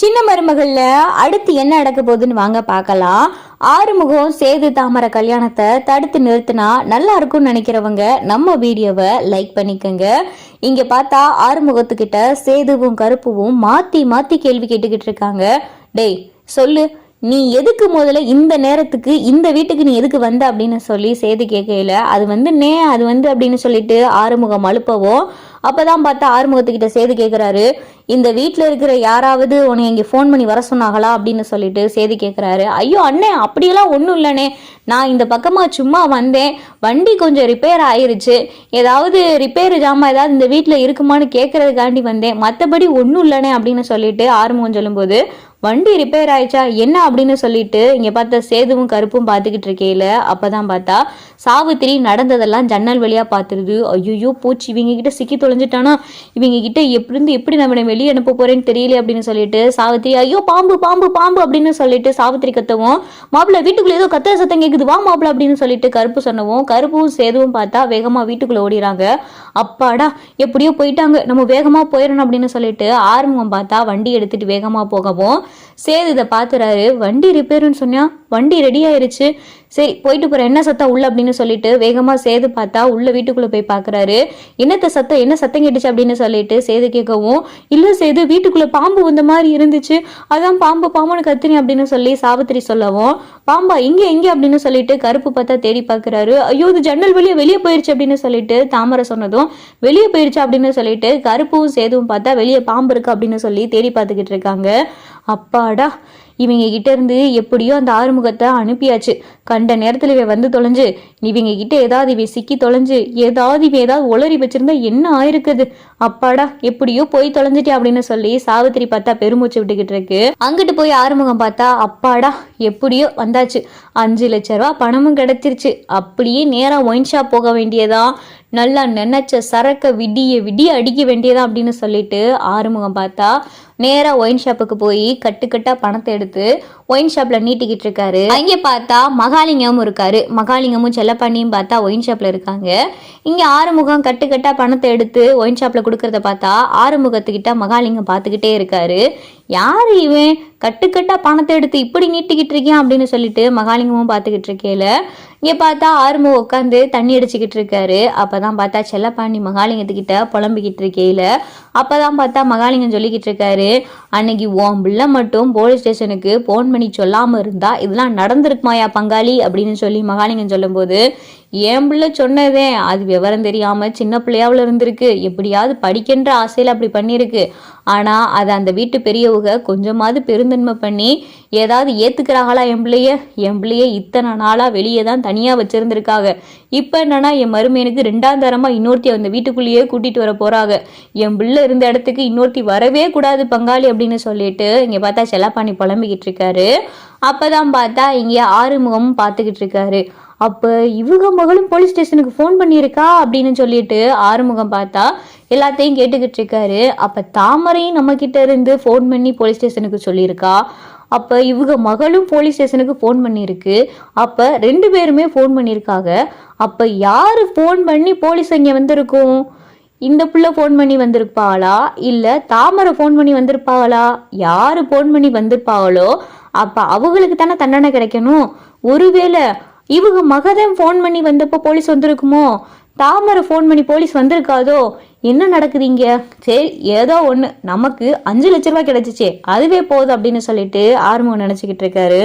சின்ன மருமகள்ல அடுத்து என்ன நடக்க போகுதுன்னு வாங்க பார்க்கலாம். ஆறுமுகம் சேது தாமரை கல்யாணத்தை தடுத்து நிறுத்தினா நல்லா இருக்கும்னு நினைக்கிறவங்க நம்ம வீடியோவை லைக் பண்ணிக்கோங்க. இங்க பார்த்தா ஆறுமுகத்துக்கிட்ட சேதுவும் கருப்புவும் மாத்தி மாத்தி கேள்வி கேட்டுக்கிட்டு இருக்காங்க. டேய் சொல்லு நீ எதுக்கு முதல்ல இந்த நேரத்துக்கு இந்த வீட்டுக்கு நீ எதுக்கு வந்த அப்படின்னு சொல்லி சேது கேட்கல அது வந்து நே அது வந்து அப்படின்னு சொல்லிட்டு ஆறுமுகம் அழுப்பவும் அப்பதான் பார்த்தா ஆறுமுகத்துக்கிட்ட சேது கேட்குறாரு இந்த வீட்டில் இருக்கிற யாராவது உன்னை இங்கே ஃபோன் பண்ணி வர சொன்னாங்களா அப்படின்னு சொல்லிட்டு சேது கேட்குறாரு ஐயோ அண்ணே அப்படியெல்லாம் ஒன்றும் இல்லைண்ணே. நான் இந்த பக்கமாக சும்மா வந்தேன். வண்டி கொஞ்சம் ரிப்பேர் ஆயிருச்சு. ஏதாவது ரிப்பேர் ஜாமான் ஏதாவது இந்த வீட்டில் இருக்குமான்னு கேட்கறதுக்காண்டி வந்தேன். மற்றபடி ஒன்றும் இல்லைண்ணே அப்படின்னு சொல்லிட்டு ஆறுமுகம் சொல்லும்போது வண்டி ரிப்பேர் ஆயிடுச்சா? என்ன அப்படின்னு சொல்லிட்டு இங்கே பார்த்தா சேதுவும் கருப்பும் பார்த்துக்கிட்டு இருக்கையில அப்பதான் பார்த்தா சாவித்திரி நடந்ததெல்லாம் ஜன்னல் வழியா பார்த்துருது. ஐயோ பூச்சி இவங்க கிட்ட சிக்கி தொலைஞ்சிட்டானா? இவங்க கிட்ட எப்படிருந்து எப்படி நம்ம வெளியே அனுப்ப போறேன்னு தெரியல அப்படின்னு சொல்லிட்டு சாவித்திரி ஐயோ பாம்பு பாம்பு பாம்பு அப்படின்னு சொல்லிட்டு சாவித்திரி கத்தவும் மாப்பிள்ள வீட்டுக்குள்ள ஏதோ கத்த சத்தம் கேக்குது வா மாப்பிள்ள அப்படின்னு சொல்லிட்டு கருப்பு சொன்னவும் கருப்பும் சேதுவும் பார்த்தா வேகமா வீட்டுக்குள்ள ஓடிறாங்க. அப்பாடா எப்படியோ போயிட்டாங்க. நம்ம வேகமா போயிடணும் அப்படின்னு சொல்லிட்டு ஆரம்பம் பார்த்தா வண்டி எடுத்துட்டு வேகமா போகவும் சேது இதை பார்த்துறாரு வண்டி ரிப்பேருன்னு சொன்னா வண்டி ரெடி ஆயிருச்சு. சரி போயிட்டு போகிறேன் என்ன சத்தம் உள்ள அப்படின்னு சொல்லிட்டு வேகமாக சேது பார்த்தா உள்ள வீட்டுக்குள்ளே போய் பார்க்குறாரு என்னத்த சத்தம் என்ன சத்தம் கேட்டுச்சு அப்படின்னு சொல்லிட்டு சேது கேட்கவும் இல்லை சேது வீட்டுக்குள்ளே பாம்பு வந்த மாதிரி இருந்துச்சு. அதான் பாம்பு பாம்புன்னு கத்திரி அப்படின்னு சொல்லி சாவித்திரி சொல்லவும் பாம்பா இங்கே எங்கே அப்படின்னு சொல்லிட்டு கருப்பு பார்த்தா தேடி பார்க்குறாரு ஐயோ இது ஜன்னல் வெளியே வெளியே போயிருச்சு அப்படின்னு சொல்லிட்டு தாமரை சொன்னதும் வெளியே போயிருச்சு அப்படின்னு சொல்லிட்டு கருப்பும் சேதுவும் பார்த்தா வெளியே பாம்பு இருக்கு அப்படின்னு சொல்லி தேடி பார்த்துக்கிட்டு இருக்காங்க. அப்பாடா இவங்க கிட்ட இருந்து எப்படியோ அந்த ஆறுமுகத்தை அனுப்பியாச்சு. கண்ட நேரத்தில் இவன் வந்து தொலைஞ்சு இவங்க கிட்ட ஏதாவது இவன் சிக்கி தொலைஞ்சு ஏதாவது இவன் ஏதாவது உளறி வச்சிருந்தா என்ன ஆயிருக்குது? அப்பாடா எப்படியோ போய் தொலைஞ்சிட்டே அப்படின்னு சொல்லி சாவித்திரி பார்த்தா பெருமூச்சு விட்டுக்கிட்டு இருக்கு. அங்கிட்டு போய் ஆறுமுகம் பார்த்தா அப்பாடா எப்படியோ வந்தாச்சு. அஞ்சு லட்ச ரூபா பணமும் கிடைச்சிருச்சு. அப்படியே நேராக ஒயின் ஷாப் போக வேண்டியதான் நல்லா நினைச்ச சரக்க விடிய விடிய அடிக்க வேண்டியதா? அப்படின்னு சொல்லிட்டு ஆறுமுகம் பார்த்தா நேராக ஒயின் ஷாப்புக்கு போய் கட்டுக்கட்டா பணத்தை எடுத்து எடுத்து ஒயின் ஷாப்ல நீட்டிக்கிட்டு இருக்காரு. அங்கே பார்த்தா மகாலிங்கமும் இருக்காரு. மகாலிங்கமும் செல்லப்பாண்டியும் பார்த்தா ஒயின் ஷாப்ல இருக்காங்க. இங்க ஆறுமுகம் கட்டுக்கட்டா பணத்தை எடுத்து ஒயின் ஷாப்ல கொடுக்கறத பார்த்தா ஆறுமுகத்துக்கிட்ட மகாலிங்கம் பார்த்துக்கிட்டே இருக்காரு. யாரு இவன்? கட்டுக்கட்டா பணத்தை எடுத்து இப்படி நீட்டிக்கிட்டு இருக்கேன் அப்படின்னு சொல்லிட்டு மகாலிங்கமும் பார்த்துக்கிட்டு இருக்கேல இங்கே பார்த்தா ஆறுமுகம் உட்காந்து தண்ணி அடிச்சுக்கிட்டு இருக்காரு. அப்பதான் பார்த்தா செல்லப்பாண்டி மகாலிங்கத்துக்கிட்ட புலம்பிக்கிட்டு இருக்கையில அப்பதான் பார்த்தா மகாலிங்கம் சொல்லிக்கிட்டு இருக்காரு அன்னைக்கு உன் பிள்ளை மட்டும் போலீஸ் ஸ்டேஷனுக்கு போன் பண்ணி சொல்லாமல் இருந்தா இதெல்லாம் நடந்திருக்குமாயா பங்காளி அப்படின்னு சொல்லி மகாலிங்கம் சொல்லும்போது என் பிள்ளை சொன்னதே அது விவரம் தெரியாமல் சின்ன பிள்ளையாவில் இருந்திருக்கு. எப்படியாவது படிக்கின்ற ஆசையில் அப்படி பண்ணியிருக்கு. ஆனால் அது அந்த வீட்டு பெரியவங்க கொஞ்சமாவது பெருந்தன்மை பண்ணி ஏதாவது ஏற்றுக்கிறாங்களா என் பிள்ளைய? என் பிள்ளைய இத்தனை நாளாக வெளியே தான் தனியாக வச்சுருந்துருக்காங்க. இப்போ என்னன்னா என் மருமையனுக்கு ரெண்டாம் தரமாக இன்னொருத்தி அந்த வீட்டுக்குள்ளேயே கூட்டிகிட்டு வர போகிறாங்க என் பிள்ளை இருந்த இடத்துக்கு இன்னொருத்தி வரவே கூடாது பங்காளி அப்படின்னு சொல்லிட்டு இங்கே பார்த்தா செல்லப்பாணி புலம்பிக்கிட்டு இருக்காரு. அப்பதான் பார்த்தா இங்கே ஆறுமுகமும் பார்த்துக்கிட்டு இருக்காரு. அப்போ இவங்க மகளும் போலீஸ் ஸ்டேஷனுக்கு ஃபோன் பண்ணியிருக்கா அப்படின்னு சொல்லிட்டு ஆறுமுகம் பார்த்தா எல்லாத்தையும் கேட்டுக்கிட்டு இருக்காரு. அப்போ தாமரையும் நம்மக்கிட்ட இருந்து ஃபோன் பண்ணி போலீஸ் ஸ்டேஷனுக்கு சொல்லியிருக்கா. அப்போ இவங்க மகளும் போலீஸ் ஸ்டேஷனுக்கு ஃபோன் பண்ணியிருக்கு. அப்போ ரெண்டு பேருமே ஃபோன் பண்ணியிருக்காங்க. அப்போ யார் ஃபோன் பண்ணி போலீஸ் இங்கே வந்திருக்கும்? இந்த புள்ள ஃபோன் பண்ணி வந்திருப்பாளா? இல்லை தாமரை ஃபோன் பண்ணி வந்திருப்பாளா? யார் ஃபோன் பண்ணி வந்திருப்பாங்களோ அப்போ அவங்களுக்கு தானே தண்டனை கிடைக்கணும். ஒருவேளை இவங்க மகதம் ஃபோன் பண்ணி வந்தப்போ போலீஸ் வந்திருக்குமோ? தாமரை ஃபோன் பண்ணி போலீஸ் வந்திருக்காதோ? என்ன நடக்குது இங்கே? சரி ஏதோ ஒன்று நமக்கு அஞ்சு லட்ச ரூபாய் கிடைச்சிச்சே. அதுவே போதும் அப்படின்னு சொல்லிட்டு ஆறுமுகம் நினச்சிக்கிட்டு இருக்காரு.